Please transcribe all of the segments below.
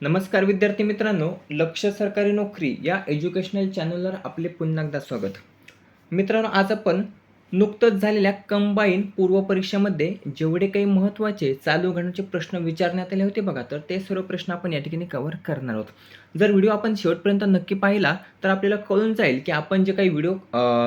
नमस्कार विद्यार्थी मित्रांनो लक्ष सरकारी नोकरी या एज्युकेशनल चॅनलवर आपले पुन्हा एकदा स्वागत. मित्रांनो आज आपण नुकतंच झालेल्या कंबाईन पूर्व परीक्षेमध्ये जेवढे काही महत्त्वाचे चालू घडण्याचे प्रश्न विचारण्यात आले होते बघा तर ते सर्व प्रश्न आपण या ठिकाणी कव्हर करणार आहोत. जर व्हिडिओ आपण शेवटपर्यंत नक्की पाहिला तर आपल्याला कळून जाईल की आपण जे काही व्हिडिओ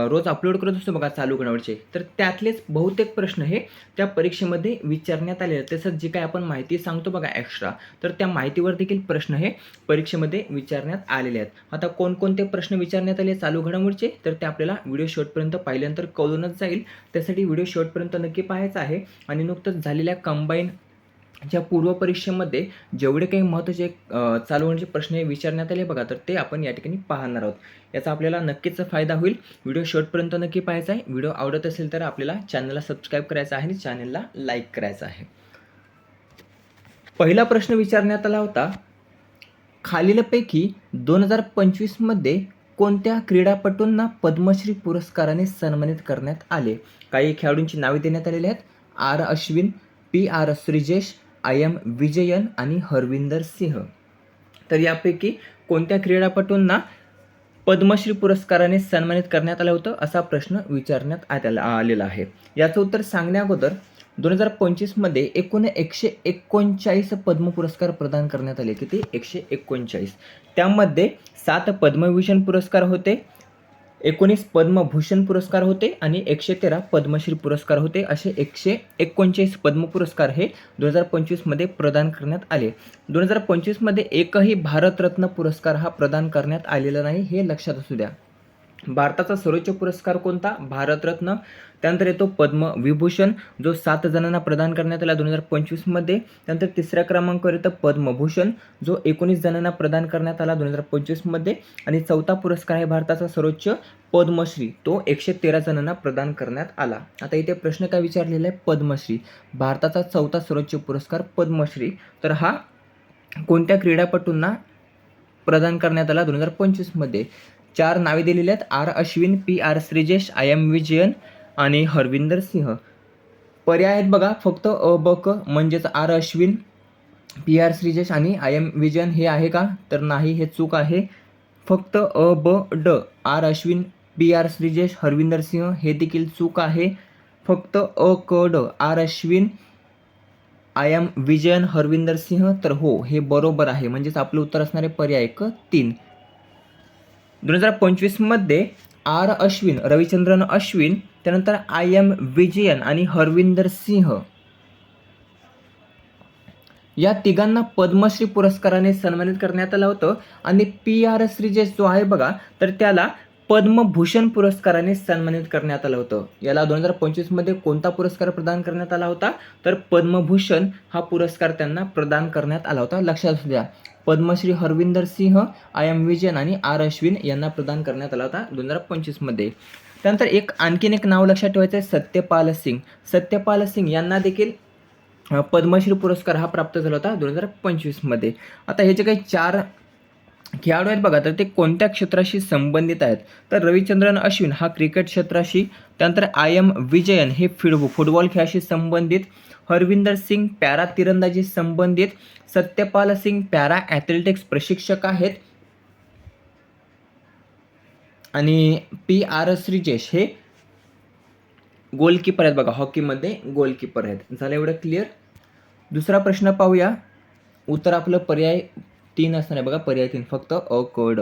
रोज अपलोड करत असतो बघा चालू घडावरचे तर त्यातलेच बहुतेक प्रश्न हे त्या परीक्षेमध्ये विचारण्यात आले आहेत. तसंच जी काही आपण माहिती सांगतो बघा एक्स्ट्रा तर त्या माहितीवर देखील प्रश्न हे परीक्षेमध्ये विचारण्यात आलेले आहेत. आता कोणकोणते प्रश्न विचारण्यात आले चालू घडामोडचे तर ते आपल्याला व्हिडिओ शेवटपर्यंत पाहिल्यानंतर कळूनच जाईल. त्यासाठी व्हिडिओ शेवटपर्यंत नक्की पाहायचा आहे. आणि नुकतंच झालेल्या कंबाईन ज्या पूर्वपरीक्षेमध्ये जेवढे काही महत्त्वाचे चालू होण्याचे प्रश्न हे विचारण्यात आले बघा तर ते आपण या ठिकाणी पाहणार आहोत. याचा आपल्याला नक्कीच फायदा होईल. व्हिडिओ शेवटपर्यंत नक्की पाहायचा आहे. व्हिडिओ आवडत असेल तर आपल्याला चॅनलला सबस्क्राईब करायचा आहे आणि चॅनलला लाईक करायचा आहे. पहिला प्रश्न विचारण्यात आला होता खालीलपैकी दोन हजार पंचवीसमध्ये कोणत्या क्रीडापटूंना पद्मश्री पुरस्काराने सन्मानित करण्यात आले? काही खेळाडूंची नावे देण्यात आलेली आहेत. R Ashwin P R Sreejesh I M Vijayan आणि हरविंदर सिंह. तर यापैकी कोणत्या क्रीडापटूंना पद्मश्री पुरस्काराने सन्मानित करण्यात आलं होतं? असा प्रश्न विचारण्यात आलेला आलेला आहे. याचं उत्तर सांगण्या अगोदर दोन हजार पंचवीसमध्ये एकूण एकशे एकोणचाळीस पद्म पुरस्कार प्रदान करण्यात आले. किती? एकशे एकोणचाळीस. त्यामध्ये सात पद्मविभूषण पुरस्कार होते. एकोणीस पद्मभूषण पुरस्कार होते आणि एकशे तेरा पद्मश्री पुरस्कार होते. असे एकशे एकोणचाळीस पद्म पुरस्कार हे दोन हजार पंचवीसमध्ये प्रदान करण्यात आले. दोन हजार पंचवीसमध्ये एकही भारतरत्न पुरस्कार हा प्रदान करण्यात आलेला नाही हे लक्षात असू द्या. भारताचा सर्वोच्च पुरस्कार कोणता? भारतरत्न. त्यानंतर येतो पद्मविभूषण जो सात जणांना प्रदान करण्यात आला दोन हजार पंचवीसमध्ये त्यानंतर तिसऱ्या क्रमांकावर येतं पद्मभूषण जो एकोणीस जणांना प्रदान करण्यात आला दोन हजार पंचवीसमध्ये आणि चौथा पुरस्कार आहे भारताचा सर्वोच्च पद्मश्री तो एकशे तेरा जणांना प्रदान करण्यात आला. आता इथे प्रश्न काय विचारलेला आहे? पद्मश्री. भारताचा चौथा सर्वोच्च पुरस्कार पद्मश्री. तर हा कोणत्या क्रीडापटूंना प्रदान करण्यात आला दोन हजार पंचवीसमध्ये चार नावे दिलेली आहेत. R Ashwin P R Sreejesh I M Vijayan आणि हरविंदर सिंह. पर्याय आहेत बघा फक्त अ ब क म्हणजेच R Ashwin P R Sreejesh आणि आय एम विजयन हे आहे का? तर नाही हे चूक आहे. फक्त अ ब ड R Ashwin P R Sreejesh Harvinder Singh हे देखील चूक आहे. फक्त अ क ड R Ashwin I M Vijayan Harvinder Singh तर हो हे बरोबर आहे. म्हणजेच आपलं उत्तर असणारे पर्याय क तीन. दोन हजार पंचवीसमध्ये आर अश्विन रविचंद्रन अश्विन त्यानंतर आय एम विजयन आणि हरविंदर सिंह. या तिघांना पद्मश्री पुरस्काराने सन्मानित करण्यात आलं होतं. आणि पी आर श्रीजेश जो आहे बघा तर त्याला पद्मभूषण पुरस्काराने सन्मानित करण्यात आलं होतं. याला दोन हजार पंचवीसमध्ये कोणता पुरस्कार प्रदान करण्यात आला होता? तर पद्मभूषण हा पुरस्कार त्यांना प्रदान करण्यात आला होता. लक्षात असू द्या. पद्मश्री हरविंदर सिंह आय एम विजयन आणि आर अश्विन यांना प्रदान करण्यात आला होता दोन हजार पंचवीसमध्ये त्यानंतर एक आणखीन एक नाव लक्षात ठेवायचं आहे सत्यपाल सिंग. सत्यपाल सिंग यांना देखील पद्मश्री पुरस्कार हा प्राप्त झाला होता दोन हजार पंचवीसमध्ये आता हे जे काही चार खेळाडू आहेत बघा तर ते कोणत्या क्षेत्राशी संबंधित आहेत? तर रविचंद्रन अश्विन हा क्रिकेट क्षेत्राशी त्यानंतर आय एम विजयन हे फिड फुटबॉल खेळाशी संबंधित हरविंदर सिंग पॅरा तिरंदाजी संबंधित सत्यपाल सिंग पॅरा ॲथलेटिक्स प्रशिक्षक आहेत आणि पी आर श्रीजेश हे गोलकीपर आहेत बघा हॉकीमध्ये गोलकीपर आहेत. झालं एवढं क्लिअर दुसरा प्रश्न पाहूया. उत्तर आपलं पर्याय तीन असणार आहे बघा पर्याय तीन फक्त अ कोड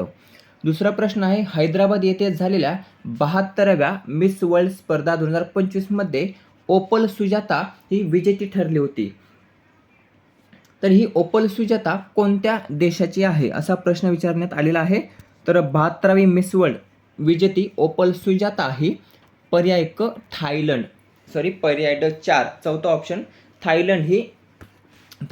दुसरा प्रश्न आहे हैदराबाद येथे झालेल्या बहात्तराव्या मिस वर्ल्ड स्पर्धा दोन हजार पंचवीसमध्ये ओपल सुजाता ही विजेती ठरली होती. तर ही ओपल सुजाता कोणत्या देशाची आहे असा प्रश्न विचारण्यात आलेला आहे. तर बहात्तरावी मिस वर्ल्ड विजेती ओपल सुजाता ही पर्याय क थायलंड. सॉरी पर्याय ड चार. चौथा ऑप्शन थायलंड ही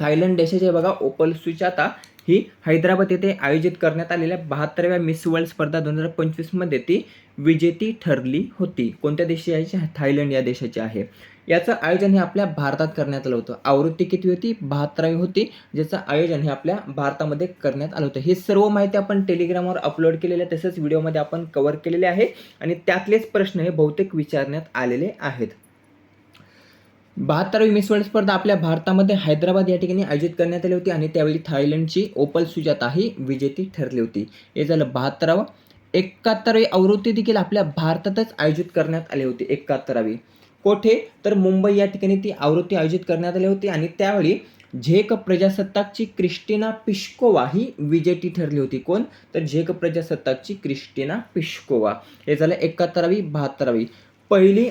थायलंड देशाची बघा ओपल सुजाता. ही हैदराबाद येथे आयोजित करण्यात आलेल्या बहात्तराव्या मिस वर्ल्ड स्पर्धा दोन हजार पंचवीसमध्ये ती विजेती ठरली होती. कोणत्या देशाची आहे? थायलंड या देशाची आहे. याचं आयोजन हे आपल्या भारतात करण्यात आलं होतं. आवृत्ती किती होती? बहात्तरावी होती. ज्याचं आयोजन हे आपल्या भारतामध्ये करण्यात आलं होतं. हे सर्व माहिती आपण टेलिग्रामवर अपलोड केलेली आहे तसंच व्हिडिओमध्ये आपण कव्हर केलेले आहे. आणि त्यातलेच प्रश्न हे बहुतेक विचारण्यात आलेले आहेत. बहात्तरावी मिस वर्ल्ड स्पर्धा आपल्या भारतामध्ये हैदराबाद या ठिकाणी आयोजित करण्यात आली होती आणि त्यावेळी थायलंडची ओपल सुजाता ही विजेती ठरली होती. हे झालं बहात्तरावं. एकाहत्तरावी आवृत्ती देखील आपल्या भारतातच आयोजित करण्यात आली होती एकाहत्तरावी. कोठे? तर मुंबई या ठिकाणी ती आवृत्ती आयोजित करण्यात आली होती आणि त्यावेळी झेक प्रजासत्ताकची क्रिस्टिना पिश्कोवा ही विजेती ठरली होती. कोण? तर झेक प्रजासत्ताकची क्रिस्टिना पिश्कोवा. हे झालं एकाहत्तरावी बहात्तरावी. पहिली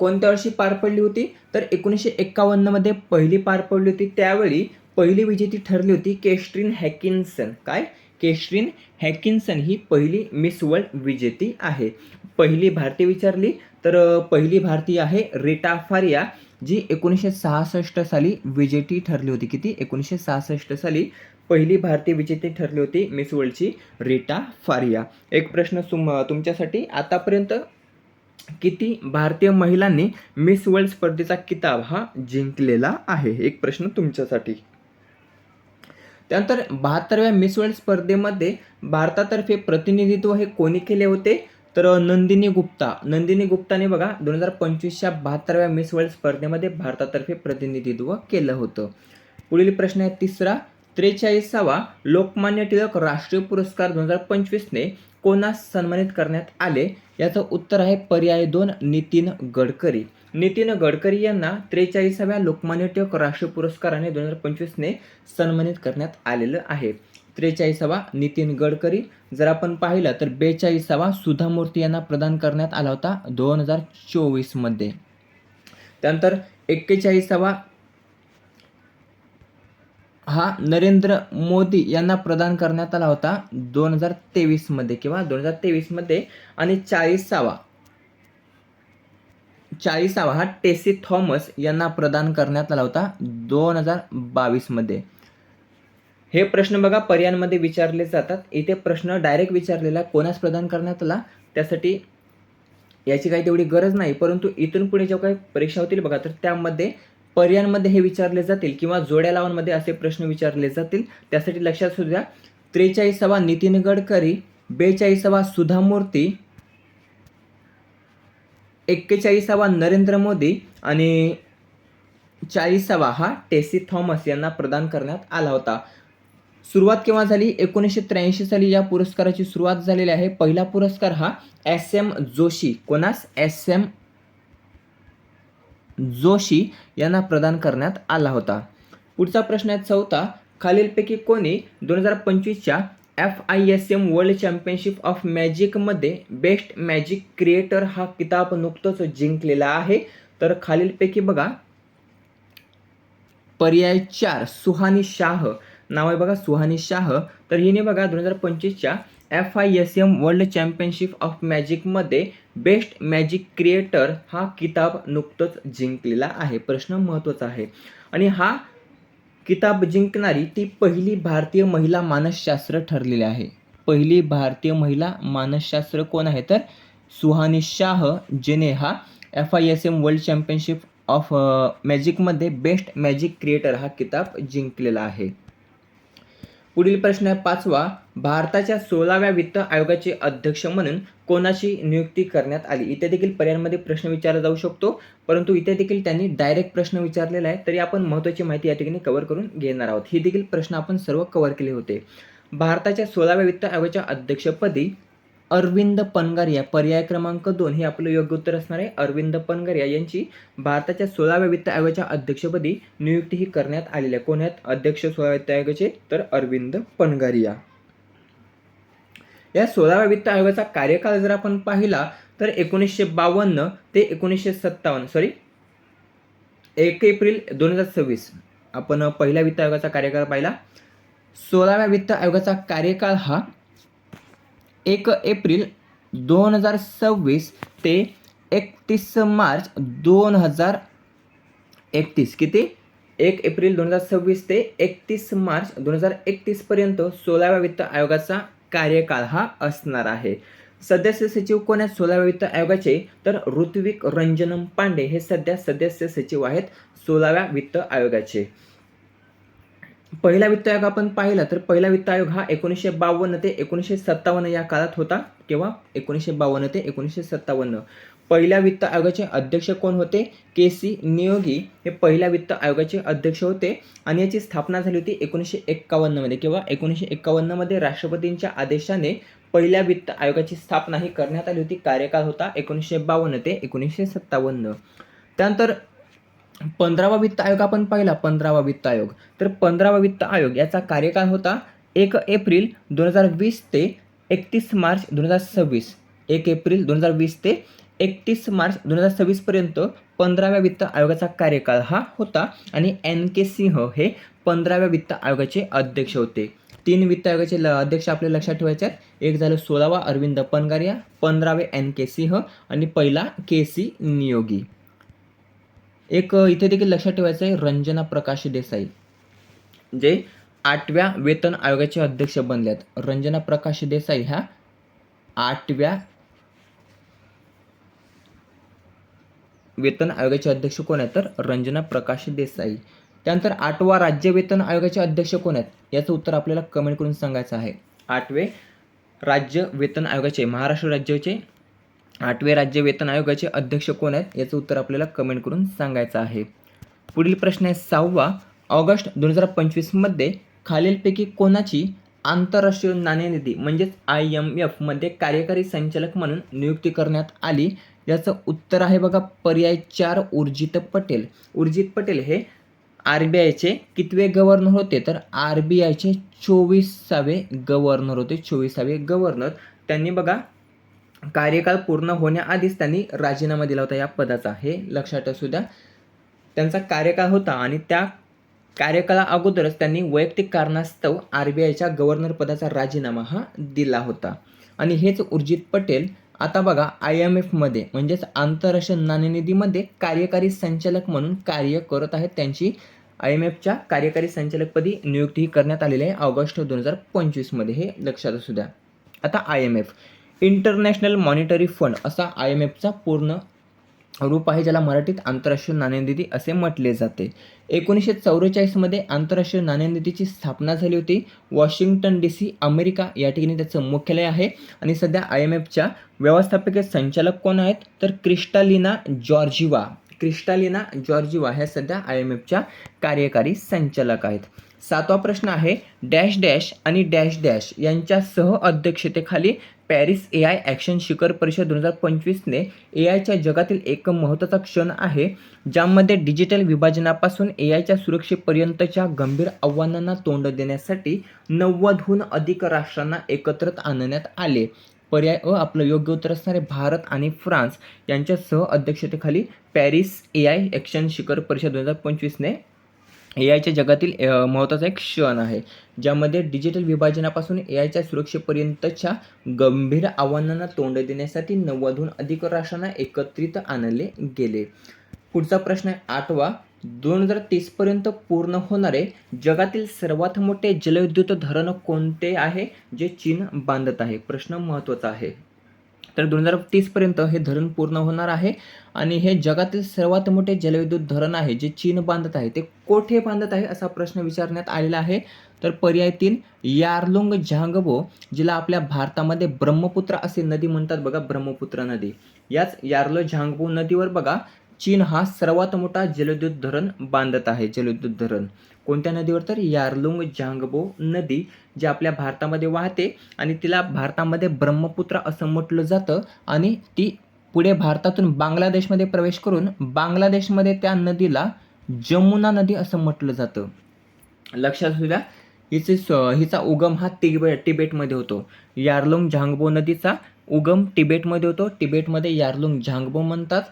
कोणत्या वर्षी पार पडली होती? तर एकोणीसशे एक्कावन्नमध्ये पहिली पार पडली होती. त्यावेळी पहिली विजेती ठरली होती केस्ट्रीन हॅकिन्सन. काय? केस्ट्रीन हॅकिन्सन ही पहिली मिस वर्ल्ड विजेती आहे. पहिली भारतीय विचारली तर पहिली भारतीय आहे रिटा फारिया जी एकोणीसशे सहासष्ट साली विजेती ठरली होती. किती? एकोणीसशे सहासष्ट साली पहिली भारतीय विजेती ठरली होती मिस वर्ल्डची रिटा फारिया. एक प्रश्न तुम तुमच्यासाठी. आतापर्यंत किती भारतीय महिलांनी मिस वर्ल्ड स्पर्धेचा किताब हा जिंकलेला आहे? एक प्रश्न तुमच्यासाठी. त्यानंतर बहात्तरव्या मिस वर्ल्ड स्पर्धेमध्ये भारतातर्फे प्रतिनिधित्व हे कोणी केले होते? तर नंदिनी गुप्ता. नंदिनी गुप्ताने बघा दोन हजार पंचवीसच्या बहात्तरव्या मिस वर्ल्ड स्पर्धेमध्ये भारतातर्फे प्रतिनिधित्व केलं होतं. पुढील प्रश्न आहे तिसरा. त्रेचाळीसावा लोकमान्य टिळक राष्ट्रीय पुरस्कार दोन हजार पंचवीसने कोणास सन्मानित करण्यात आले? याचं उत्तर आहे पर्याय दोन नितीन गडकरी. नितीन गडकरी यांना त्रेचाळीसाव्या लोकमान्य टिळक राष्ट्रीय पुरस्काराने दोन हजार पंचवीसने सन्मानित करण्यात आलेलं आहे. त्रेचाळीसावा नितीन गडकरी. जर आपण पाहिलं तर बेचाळीसावा सुधा मूर्ती यांना प्रदान करण्यात आला होता दोन हजार चोवीसमध्ये. त्यानंतर एक्केचाळीसावा हा नरेंद्र मोदी यांना प्रदान करण्यात आला होता दोन हजार तेवीसमध्ये किंवा दोन हजार तेवीसमध्ये आणि चाळीसावा चाळीसावा हा टेसी थॉमस यांना प्रदान करण्यात आला होता दोन हजार बावीसमध्ये हे प्रश्न बघा पर्यायांमध्ये विचारले जातात. इथे प्रश्न डायरेक्ट विचारलेला कोणास प्रदान करण्यात आला? त्यासाठी याची काही तेवढी गरज नाही परंतु इथून पुढे जेव्हा काही परीक्षा होतील बघा तर त्यामध्ये पर्यायांमध्ये हे विचारले जातील किंवा जोड्या लावांमध्ये असे प्रश्न विचारले जातील त्यासाठी लक्षात असू द्या. त्रेचाळीसावा नितीन गडकरी बेचाळीसावा सुधा मूर्ती एक्केचाळीसावा नरेंद्र मोदी आणि चाळीसावा हा टेसी थॉमस यांना प्रदान करण्यात आला होता. सुरुवात केव्हा झाली? एकोणीसशे त्र्याऐंशी साली या पुरस्काराची सुरुवात झालेली आहे. पहिला पुरस्कार हा एस एम जोशी कोणास? एस एम जोशी यांना प्रदान करण्यात आला होता. पुढचा प्रश्न आहे चौथा. खालीलपैकी कोणी दोन हजार पंचवीसच्या F I S M world championship of मॅजिकमध्ये best magic creator हा किताब नुकतंच जिंकलेला आहे. तर खालीलपैकी बघा. पर्याय चार. सुहानी शाह. नाव आहे बघा सुहानी शाह. तर हिने बघा दोन हजार पंचवीसच्या F I S M world championship of मॅजिकमध्ये best magic creator हा किताब नुकतंच जिंकलेला आहे. प्रश्न महत्त्वाचा आहे. आणि हा किताब जिंकणारी ती पहिली भारतीय महिला मानसशास्त्र ठरलेली आहे. पहिली भारतीय महिला मानसशास्त्र कोण आहे? तर सुहानी शाह जिने हा F I S M world championship of मॅजिकमध्ये best magic creator हा किताब जिंकलेला आहे. पुढील प्रश्न आहे पाचवा. भारताच्या सोळाव्या वित्त आयोगाचे अध्यक्ष म्हणून कोणाची नियुक्ती करण्यात आली? इथे देखील पर्यायांमध्ये प्रश्न विचारला जाऊ शकतो. परंतु इथे देखील त्यांनी डायरेक्ट प्रश्न विचारलेला आहे. तरी आपण महत्त्वाची माहिती या ठिकाणी कव्हर करून घेणार आहोत. ही देखील प्रश्न आपण सर्व कव्हर केले होते. भारताच्या सोळाव्या वित्त आयोगाच्या अध्यक्षपदी अरविंद पनगारिया पर्याय क्रमांक दोन हे आपलं योग्य उत्तर असणार आहे. अरविंद पनगारिया यांची भारताच्या सोळाव्या वित्त आयोगाच्या अध्यक्षपदी नियुक्ती ही करण्यात आलेली आहे. कोण आहेत? अध्यक्ष सोळाव्या वित्त आयोगाचे तर अरविंद पनगारिया. या सोळाव्या वित्त आयोगाचा कार्यकाळ जर आपण पाहिला तर एकोणीसशे बावन्न ते एकोणीसशे सत्तावन्न सॉरी एक एप्रिल दोन हजार सव्वीस आपण पहिल्या वित्त आयोगाचा कार्यकाळ पाहिला. सोळाव्या वित्त आयोगाचा कार्यकाळ हा एक एप्रिल दोन हजार सव्वीस ते एकतीस मार्च दोन हजार एकतीस किती? एक एप्रिल दोन हजार सव्वीस ते एकतीस मार्च दोन हजार एकतीसपर्यंत सोळाव्या वित्त आयोगाचा कार्यकाळ हा असणार आहे. सदस्य सचिव कोण आहेत सोळाव्या वित्त आयोगाचे. तर ऋत्विक रंजनम पांडे हे सध्या सदस्य सचिव आहेत सोळाव्या वित्त आयोगाचे. पहिला वित्त आयोग आपण पाहिला तर पहिला वित्त आयोग हा एकोणीसशे बावन्न ते एकोणीसशे सत्तावन्न या काळात होता किंवा एकोणीसशे बावन्न ते एकोणीसशे सत्तावन्न. पहिल्या वित्त आयोगाचे अध्यक्ष कोण होते? के सी नियोगी हे पहिल्या वित्त आयोगाचे अध्यक्ष होते आणि याची स्थापना झाली होती एकोणीसशे एक्कावन्नमध्ये किंवा एकोणीसशे एक्कावन्नमध्ये राष्ट्रपतींच्या आदेशाने पहिल्या वित्त आयोगाची स्थापना ही करण्यात आली होती. कार्यकाळ होता एकोणीसशे बावन्न ते एकोणीसशे सत्तावन्न. त्यानंतर पंधरावा वित्त आयोग आपण पाहिला पंधरावा वित्त आयोग. तर पंधरावा वित्त आयोग याचा कार्यकाळ होता एक एप्रिल दोन हजार वीस ते एकतीस मार्च दोन हजार सव्वीस. एक एप्रिल दोन हजार वीस ते एकतीस मार्च दोन हजार सव्वीसपर्यंत पंधराव्या वित्त आयोगाचा कार्यकाळ हा होता आणि एन के सिंह हे पंधराव्या वित्त आयोगाचे अध्यक्ष होते. तीन वित्त आयोगाचे ल अध्यक्ष आपल्या लक्षात ठेवायचे आहेत. एक झालं सोळावा अरविंद पनगारिया पंधरावे एन के सिंह आणि पहिला के सी नियोगी. एक इथे देखील लक्षात ठेवायचं आहे रंजना प्रकाश देसाई. जे आठव्या वेतन आयोगाचे अध्यक्ष बनल्यात रंजना प्रकाश देसाई ह्या आठव्या वेतन आयोगाचे अध्यक्ष कोण आहेत? तर रंजना प्रकाश देसाई. त्यानंतर आठवा राज्य वेतन आयोगाचे अध्यक्ष कोण आहेत? याचं उत्तर आपल्याला कमेंट करून सांगायचं आहे. आठवे राज्य वेतन आयोगाचे महाराष्ट्र राज्याचे. आठवे राज्य वेतन आयोगाचे अध्यक्ष कोण आहेत? याचं उत्तर आपल्याला कमेंट करून सांगायचं आहे. पुढील प्रश्न आहे सहावा. ऑगस्ट दोन हजार पंचवीसमध्ये खालीलपैकी कोणाची आंतरराष्ट्रीय नाणेनिधी म्हणजेच आय एम एफमध्ये कार्यकारी संचालक म्हणून नियुक्ती करण्यात आली? याचं उत्तर आहे बघा पर्याय चार उर्जित पटेल. उर्जित पटेल हे आर बी आयचे कितवे गव्हर्नर होते? तर आर बी आयचे चोवीसावे गव्हर्नर होते चोवीसावे गव्हर्नर त्यांनी बघा कार्यकाळ पूर्ण होण्याआधीच त्यांनी राजीनामा दिला होता या पदाचा. हे लक्षात असू द्या. त्यांचा कार्यकाळ होता आणि त्या कार्यकाळा अगोदरच त्यांनी वैयक्तिक कारणास्तव आर बी आयच्या गव्हर्नर पदाचा राजीनामा हा दिला होता. आणि हेच उर्जित पटेल आता बघा आय एम एफमध्ये म्हणजेच आंतरराष्ट्रीय नाणेनिधीमध्ये कार्यकारी संचालक म्हणून कार्य करत आहेत त्यांची आय एम एफच्या कार्यकारी संचालकपदी नियुक्ती करण्यात आलेली आहे ऑगस्ट दोन हजार पंचवीसमध्ये हे लक्षात असू द्या. आता I M F international monetary fund असा आय एम एफचा पूर्ण रूप आहे ज्याला मराठीत आंतरराष्ट्रीय नाणेनिधी असे म्हटले जाते. एकोणीसशे चौवेचाळीसमध्ये आंतरराष्ट्रीय नाणेनिधीची स्थापना झाली होती. वॉशिंग्टन डी सी अमेरिका या ठिकाणी त्याचं मुख्यालय आहे. आणि सध्या आय एम एफच्या व्यवस्थापकीय संचालक कोण आहेत? तर क्रिस्टालिना जॉर्जिवा. क्रिस्टालिना जॉर्जिवा ह्या सध्या आय एम एफच्या कार्यकारी संचालक आहेत. सातवा प्रश्न आहे डॅश डॅश आणि डॅश डॅश यांच्या सह अध्यक्षतेखाली पॅरिस ए आय ॲक्शन शिखर परिषद दोन हजार पंचवीसने ए आयच्या जगातील एक महत्त्वाचा क्षण आहे ज्यामध्ये डिजिटल विभाजनापासून ए आयच्या सुरक्षेपर्यंतच्या गंभीर आव्हानांना तोंड देण्यासाठी नव्वदहून अधिक राष्ट्रांना एकत्रित आणण्यात आले. पर्याय अ आपलं योग्य उत्तर असणारे भारत आणि फ्रान्स यांच्या सह अध्यक्षतेखाली पॅरिस ए आय ॲक्शन शिखर परिषद दोन हजार पंचवीसने ए आयच्या जगातील महत्त्वाचा एक क्षण आहे ज्यामध्ये डिजिटल विभाजनापासून ए आयच्या सुरक्षेपर्यंतच्या गंभीर आव्हानांना तोंड देण्यासाठी नव्वदहून अधिक राष्ट्रांना एकत्रित आणले गेले. पुढचा प्रश्न आहे आठवा. दोन हजार तीसपर्यंत पूर्ण होणारे जगातील सर्वात मोठे जलविद्युत धरण कोणते आहे जे चीन बांधत आहे? प्रश्न महत्त्वाचा आहे. तर दोन हजार तीसपर्यंत हे धरण पूर्ण होणार आहे. आणि हे जगातील सर्वात मोठे जलविद्युत धरण आहे जे चीन बांधत आहे. ते कोठे बांधत आहे असा प्रश्न विचारण्यात आलेला आहे. तर पर्याय तीन यारलुंग झांगबो जिला आपल्या भारतामध्ये ब्रह्मपुत्र असे नदी म्हणतात बघा ब्रह्मपुत्र नदी. याच यार्लो झांगबो नदीवर बघा चीन हा सर्वात मोठा जलविद्युत धरण बांधत आहे जलविद्युत धरण. कोणत्या नदीवर? तर यारलुंग झांगबो नदी जी आपल्या भारतामध्ये वाहते आणि तिला भारतामध्ये ब्रह्मपुत्र असं म्हटलं जातं आणि ती पुढे भारतातून बांगलादेशमध्ये प्रवेश करून बांगलादेशमध्ये त्या नदीला जमुना नदी असं म्हटलं जातं. लक्षात असू द्या हिचे स- हिचा उगम हा तिबे तिबेटमध्ये होतो. यारलुंग झांगबो नदीचा उगम तिबेटमध्ये होतो. तिबेटमध्ये यारलुंग झांगबो म्हणतात.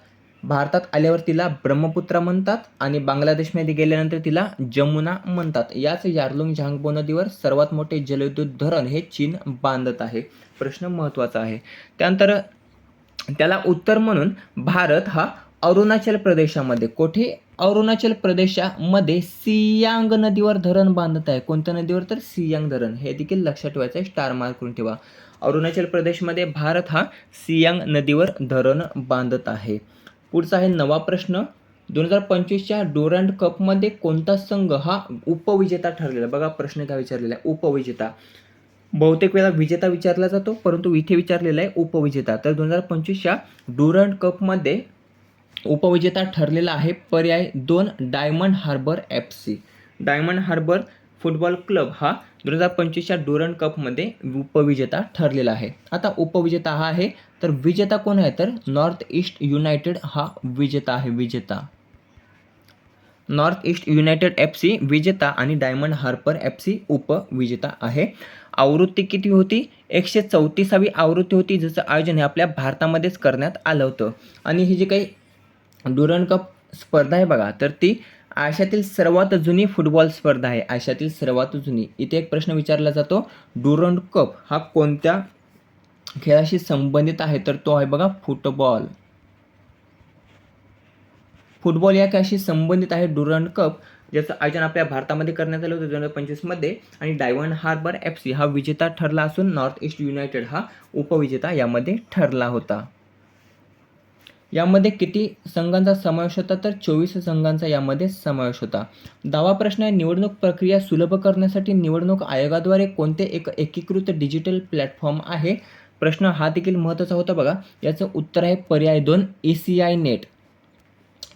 भारतात आल्यावर तिला ब्रह्मपुत्रा म्हणतात आणि बांगलादेशमध्ये गेल्यानंतर तिला जमुना म्हणतात. याच यारलुंग झांगबो नदीवर सर्वात मोठे जलविद्युत धरण हे चीन बांधत आहे. प्रश्न महत्त्वाचा आहे. त्यानंतर त्याला उत्तर म्हणून भारत हा अरुणाचल प्रदेशामध्ये कोठे? अरुणाचल प्रदेशामध्ये सियांग नदीवर धरण बांधत आहे. कोणत्या नदीवर तर? सियांग धरण. हे देखील लक्षात ठेवायचं आहे. स्टार मार्क करून ठेवा. अरुणाचल प्रदेशमध्ये भारत हा सियांग नदीवर धरण बांधत आहे. पुढचा आहे नवा प्रश्न. दोन हजार पंचवीसच्या डोरंड कपमध्ये कोणता संघ हा उपविजेता ठरलेला? बघा प्रश्न काय विचारलेला आहे. उपविजेता. बहुतेक वेळा विजेता विचारला जातो परंतु इथे विचारलेला आहे उपविजेता. तर दोन हजार पंचवीसच्या डुरंड कपमध्ये उपविजेता ठरलेला आहे. पर्याय दोन Diamond Harbour F C. Diamond Harbour football club हा दोन हजार पंचवीसच्या डुरन कपमध्ये उपविजेता ठरलेला आहे. आता उपविजेता हा आहे तर विजेता कोण आहे? तर नॉर्थ ईस्ट युनायटेड हा विजेता आहे विजेता. North East United F C विजेता आणि डायमंड हार्पर एफ सी उपविजेता आहे. आवृत्ती किती होती? एकशे चौतीसावी आवृत्ती होती ज्याचं आयोजन हे आपल्या भारतामध्येच करण्यात आलं होतं. आणि ही जी काही डुरन कप स्पर्धा आहे बघा तर ती आशियातील सर्वात जुनी फुटबॉल स्पर्धा आहे. आशियातील सर्वात जुनी. इथे एक प्रश्न विचारला जातो डुरंड कप हा कोणत्या खेळाशी संबंधित आहे? तर तो आहे बघा फुटबॉल. फुटबॉल या खेळाशी संबंधित आहे डुरंड कप ज्याचं आयोजन आपल्या भारतामध्ये करण्यात आलं होतं दोन हजार पंचवीसमध्ये आणि डायमंड हार्बर एफ सी हा विजेता ठरला असून नॉर्थ ईस्ट युनायटेड हा उपविजेता यामध्ये ठरला होता. यामध्ये किती संघांचा समावेश होता तर चोवीस संघांचा यामध्ये समावेश होता. दावा प्रश्न आहे निवडणूक प्रक्रिया सुलभ करण्यासाठी निवडणूक आयोगाद्वारे कोणते एक एकीकृत डिजिटल प्लॅटफॉर्म आहे? प्रश्न हा देखील महत्त्वाचा होता बघा. याचं उत्तर आहे पर्याय दोन E C I net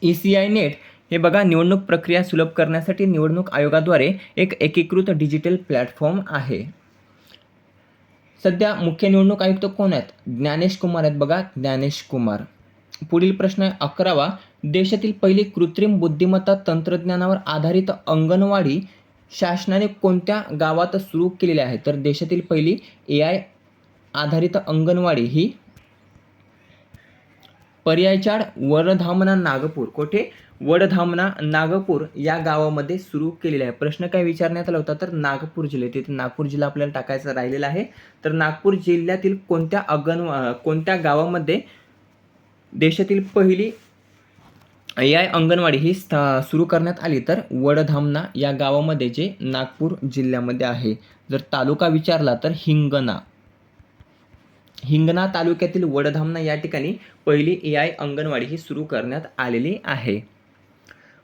E C I net हे बघा निवडणूक प्रक्रिया सुलभ करण्यासाठी निवडणूक आयोगाद्वारे एक एकीकृत डिजिटल प्लॅटफॉर्म आहे. सध्या मुख्य निवडणूक आयुक्त कोण आहेत? ज्ञानेश कुमार आहेत बघा ज्ञानेश कुमार. पुढील प्रश्न आहे अकरावा. देशातील पहिली कृत्रिम बुद्धिमत्ता तंत्रज्ञानावर आधारित अंगणवाडी शासनाने कोणत्या गावात सुरू केलेली आहे? तर देशातील पहिली ए आय आधारित अंगणवाडी ही पर्यायचाड वडधामणा नागपूर. कोठे? वडधामणा नागपूर या गावामध्ये सुरू केलेला आहे. प्रश्न काय विचारण्यात आला होता? तर नागपूर जिल्ह्यात. तिथे नागपूर जिल्हा आपल्याला टाकायचा राहिलेला आहे. तर नागपूर जिल्ह्यातील कोणत्या अंगण कोणत्या गावामध्ये देशातील पहिली ए आय अंगणवाडी ही स्था सुरू करण्यात आली तर वडधामणा या गावामध्ये जे नागपूर जिल्ह्यामध्ये आहे. जर तालुका विचारला तर हिंगणा. हिंगणा तालुक्यातील वडधामणा या ठिकाणी पहिली ए आय अंगणवाडी ही सुरू करण्यात आलेली आहे.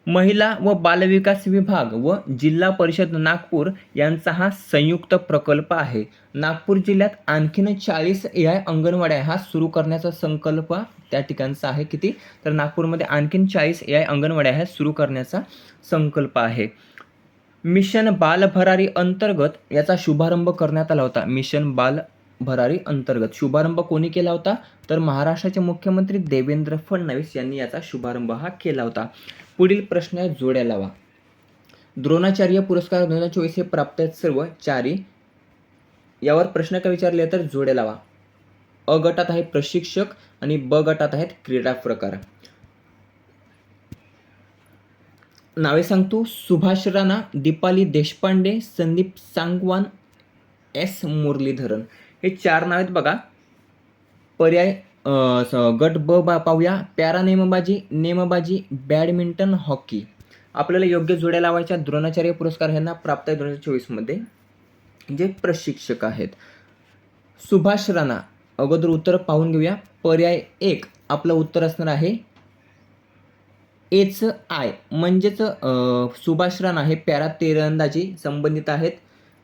महिला व बालविकास विभाग व जिल्हा परिषद नागपूर यांचा हा संयुक्त प्रकल्प आहे. नागपूर जिल्ह्यात आणखीन चाळीस ए आय अंगणवाड्या हा सुरू करण्याचा संकल्प त्या ठिकाणचा आहे किती? तर नागपूरमध्ये आणखीन चाळीस ए आय अंगणवाड्या ह्या सुरू करण्याचा संकल्प आहे. मिशन बालभरारी अंतर्गत याचा शुभारंभ करण्यात आला होता. मिशन बाल भरारी अंतर्गत. शुभारंभ कोणी केला होता? तर महाराष्ट्राचे मुख्यमंत्री देवेंद्र फडणवीस यांनी याचा शुभारंभ हा केला होता. पुढील प्रश्न जोड्या लावा. द्रोणाचार्य पुरस्कार दोन हजार चोवीस हे प्राप्त आहेत सर्व चारी. यावर प्रश्न काय विचारले तर जोड्या लावा. अ गटात आहे प्रशिक्षक आणि ब गटात आहेत क्रीडा प्रकार. नावे सांगतो सुभाष राणा दीपाली देशपांडे संदीप सांगवान एस मुरलीधरन. हे चार नाव आहेत बघा. पर्याय स- गट ब बा पाहूया. पॅरा नेमबाजी नेमबाजी बॅडमिंटन हॉकी. आपल्याला योग्य जोड्या लावायच्या द्रोणाचार्य पुरस्कार ह्यांना प्राप्त आहे दोन हजार चोवीसमध्ये. जे प्रशिक्षक आहेत. सुभाष राणा अगोदर उत्तर पाहून घेऊया. पर्याय एक आपलं उत्तर असणार आहे. एच आय म्हणजेच सुभाष राणा हे पॅरा तिरंदाजी संबंधित आहेत.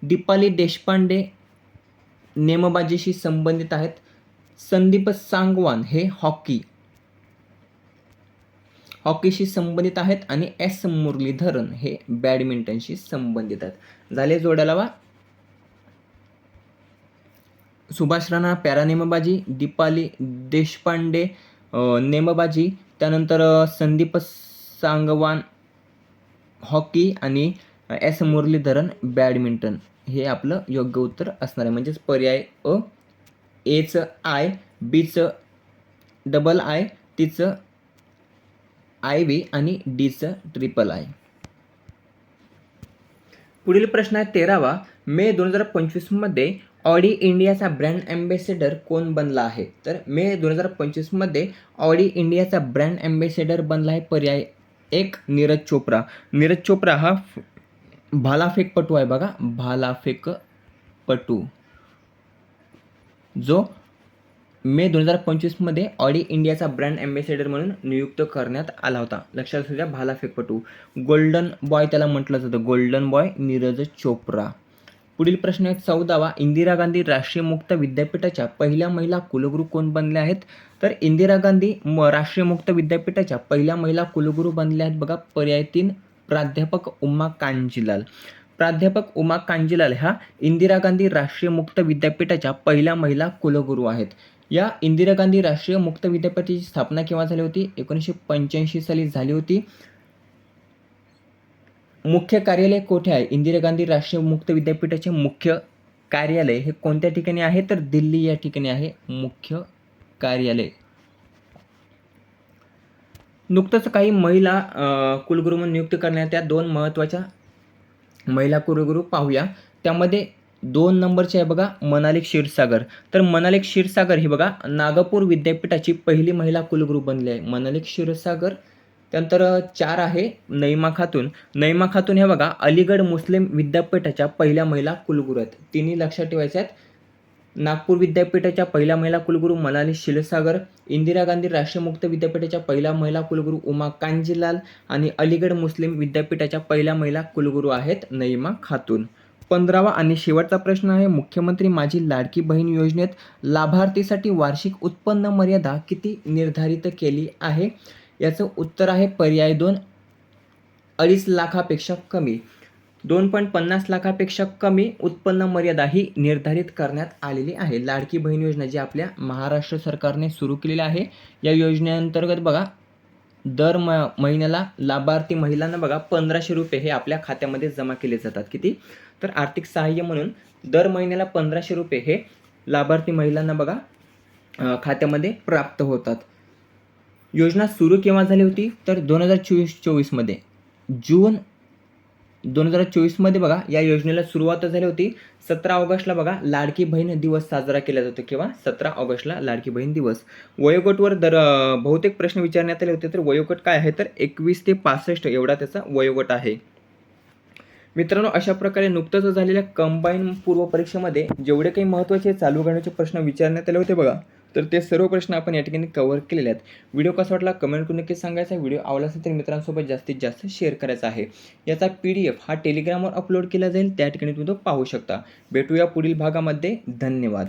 दीपाली देशपांडे नेमबाजीशी संबंधित आहेत संदीप सांगवान हे हॉकी. हॉकीशी संबंधित आहेत आणि एस मुरलीधरन हे बॅडमिंटनशी संबंधित आहेत. झाले जोड्या लावा सुभाष राणा पॅरा नेमबाजी दीपाली देशपांडे नेमबाजी त्यानंतर संदीप सांगवान हॉकी आणि एस मुरलीधरन बॅडमिंटन. हे आपलं योग्य उत्तर असणार आहे. म्हणजेच पर्याय अ एचं आय बीचं डबल आय तिचं आय बी आणि डीचं ट्रिपल आय. पुढील प्रश्न आहे तेरावा. मे दोन हजार पंचवीसमध्ये ऑडी इंडियाचा ब्रँड ॲम्बेसेडर कोण बनला आहे? तर मे दोन हजार पंचवीसमध्ये ऑडी इंडियाचा ब्रँड ॲम्बेसेडर बनला आहे पर्याय एक नीरज चोप्रा. नीरज चोप्रा हा भालाफेकपटू आहे बघा भालाफेकपटू. जो मे दोन हजार पंचवीसमध्ये ऑडी इंडियाचा ब्रँड ॲम्बेसेडर म्हणून नियुक्त करण्यात आला होता. लक्षात असू द्या भालाफेकपटू. गोल्डन बॉय त्याला म्हटलं जातं गोल्डन बॉय नीरज चोप्रा. पुढील प्रश्न आहे चौदावा. इंदिरा गांधी राष्ट्रीय मुक्त विद्यापीठाच्या पहिल्या महिला कुलगुरू कोण बनल्या आहेत? तर इंदिरा गांधी म राष्ट्रीय मुक्त विद्यापीठाच्या पहिल्या महिला कुलगुरू बनल्या आहेत बघा पर्याय तीन. प्राध्यापक उमा कांजीलाल. प्राध्यापक उमा कांजीलाल ह्या इंदिरा गांधी राष्ट्रीय मुक्त विद्यापीठाच्या पहिल्या महिला कुलगुरू आहेत. या इंदिरा गांधी राष्ट्रीय मुक्त विद्यापीठाची स्थापना केव्हा झाली होती? एकोणीसशे पंच्याऐंशी साली झाली होती. मुख्य कार्यालय कोठे आहे? इंदिरा गांधी राष्ट्रीय मुक्त विद्यापीठाचे मुख्य कार्यालय हे कोणत्या ठिकाणी आहे? तर दिल्ली या ठिकाणी आहे मुख्य कार्यालय. नुकतंच काही महिला कुलगुरु कुलगुरू म्हणून नियुक्त करण्यात या. दोन महत्त्वाच्या महिला कुलगुरू पाहूया. त्यामध्ये दोन नंबरचे आहे बघा मनालिक क्षीरसागर. तर मनालिक क्षीरसागर ही बघा नागपूर विद्यापीठाची पहिली महिला कुलगुरू बनली आहे. मनालिक क्षीरसागर त्यानंतर चार आहे नैमा खातून. नैमा खातून हे बघा अलीगड मुस्लिम विद्यापीठाच्या पहिल्या महिला कुलगुरू आहेत. तिन्ही लक्षात ठेवायच्या आहेत. नागपूर विद्यापीठाच्या पहिल्या महिला कुलगुरू मनाली क्षीरसागर इंदिरा गांधी राष्ट्रीय मुक्त विद्यापीठाच्या पहिल्या महिला कुलगुरू उमा कांजीलाल आणि अलीगड मुस्लिम विद्यापीठाच्या पहिल्या महिला कुलगुरू आहेत नईमा खातून. पंधरावा आणि शेवटचा प्रश्न आहे मुख्यमंत्री माझी लाडकी बहीण योजनेत लाभार्थीसाठी वार्षिक उत्पन्न मर्यादा किती निर्धारित केली आहे? याचं उत्तर आहे पर्याय दोन अडीच लाखापेक्षा कमी. दोन पॉईंट पन्नास लाखापेक्षा कमी उत्पन्न मर्यादा ही निर्धारित करण्यात आलेली आहे. लाडकी बहीण योजना जी आपल्या महाराष्ट्र सरकारने सुरू केलेली आहे या योजनेअंतर्गत बघा दर म महिन्याला लाभार्थी महिलांना बघा पंधराशे रुपये हे आपल्या खात्यामध्ये जमा केले जातात. किती? तर आर्थिक सहाय्य म्हणून दर महिन्याला पंधराशे रुपये हे लाभार्थी महिलांना बघा खात्यामध्ये प्राप्त होतात. योजना सुरू केव्हा झाली होती? तर दोन हजार चोवीस चोवीसमध्ये जून दोन हजार चोवीसमध्ये बघा या योजनेला सुरुवात झाली होती. सतरा ऑगस्टला बघा लाडकी बहीण दिवस साजरा केला जातो किंवा सतरा ऑगस्टला लाडकी बहीण दिवस. वयोगटवर दर बहुतेक प्रश्न विचारण्यात आले होते तर वयोगट काय आहे? तर एकवीस ते पासष्ट एवढा त्याचा वयोगट आहे. मित्रांनो अशा प्रकारे नुकतंच झालेल्या कंबाईन पूर्व परीक्षेमध्ये जेवढे काही महत्त्वाचे चालू करण्याचे प्रश्न विचारण्यात आले होते बघा तर ते सर्व प्रश्न आपण या ठिकाणी कव्हर केलेले आहेत. व्हिडिओ कसा वाटला? कमेंट करून नक्की सांगायचा. व्हिडिओ आवडला असेल तर मित्रांसोबत जास्तीत जास्त शेअर करायचा आहे. याचा पी डी एफ हा टेलिग्रामवर अपलोड केला जाईल. त्या ठिकाणी तुम्ही तो पाहू शकता. भेटूया पुढील भागामध्ये. धन्यवाद.